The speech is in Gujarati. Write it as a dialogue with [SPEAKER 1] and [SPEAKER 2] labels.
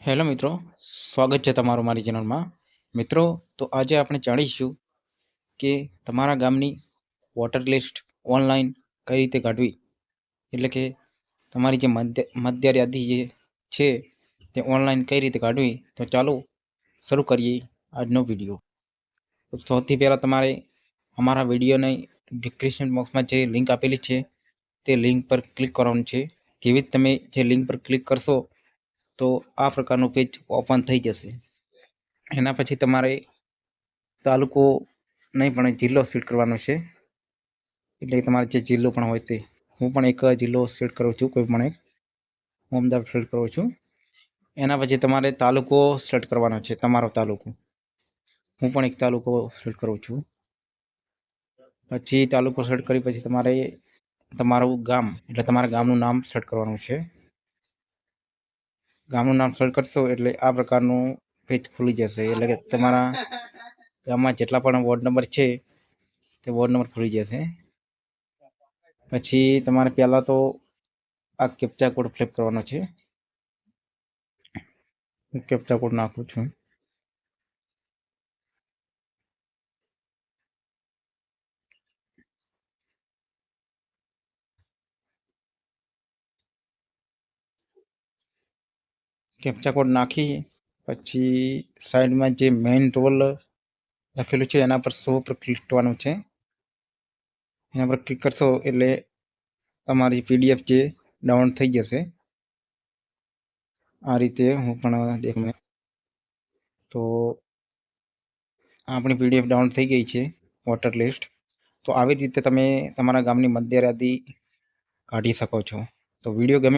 [SPEAKER 1] હેલો મિત્રો, સ્વાગત છે તમારું મારી ચેનલમાં. મિત્રો, તો આજે આપણે જાણીશું કે તમારા ગામની વોટર લિસ્ટ ઓનલાઈન કઈ રીતે કાઢવી? એટલે કે તમારી જે મધ્ય યાદી જે છે, તે ઓનલાઈન કઈ રીતે કાઢવી? તો ચાલો શરૂ કરીએ આજનો વીડિયો. સૌથી પહેલાં તમારે અમારા વિડીયોને ડિસ્ક્રિપ્શન બોક્સમાં જે લિંક આપેલી છે, તે લિંક પર ક્લિક કરવાનું છે. જેવી જ તમે જે લિંક પર ક્લિક કરશો તો આ પ્રકારનું પેજ ઓપન થઈ જશે. એના પછી તમારે તાલુકો નહીં, પણ જિલ્લો સિલેક્ટ કરવાનો છે. એટલે તમારે જે જિલ્લો પણ હોય તે. હું પણ એક જિલ્લો સિલેક્ટ કરું છું, કોઈ પણ એક. હું અમદાવાદ સિલેક્ટ કરું છું. એના પછી તમારે તાલુકો સિલેક્ટ કરવાનો છે, તમારો તાલુકો. હું પણ એક તાલુકો સિલેક્ટ કરું છું. પછી તાલુકો સિલેક્ટ કરી પછી તમારે તમારું ગામ, એટલે તમારા ગામનું નામ સિલેક્ટ કરવાનું છે. ગામનું નામ સર્ચ કરશો એટલે આ પ્રકારનું પેજ ખુલી જશે. એટલે કે તમારા ગામમાં જેટલા પણ વોર્ડ નંબર છે, તે વોર્ડ નંબર ખુલી જશે. પછી તમારે પહેલાં તો આ કેપ્ચા કોડ ફ્લિપ કરવાનો છે. હું કેપ્ચા કોડ નાખું છું. કેપ્ચા કોડ નાખી, પછી સાઈડમાં જે મેઇન રોલ લખેલું છે એના પર સો પર ક્લિક કરવાનું છે. એના પર ક્લિક કરશો એટલે તમારી પીડીએફ જે ડાઉનલોડ થઈ જશે. આ રીતે હું પણ દેખ. તો આપણી પીડીએફ ડાઉનલોડ થઈ ગઈ છે, વોટર લિસ્ટ. તો આવી રીતે તમે તમારા ગામની યાદી કાઢી શકો છો. તો વીડિયો ગમે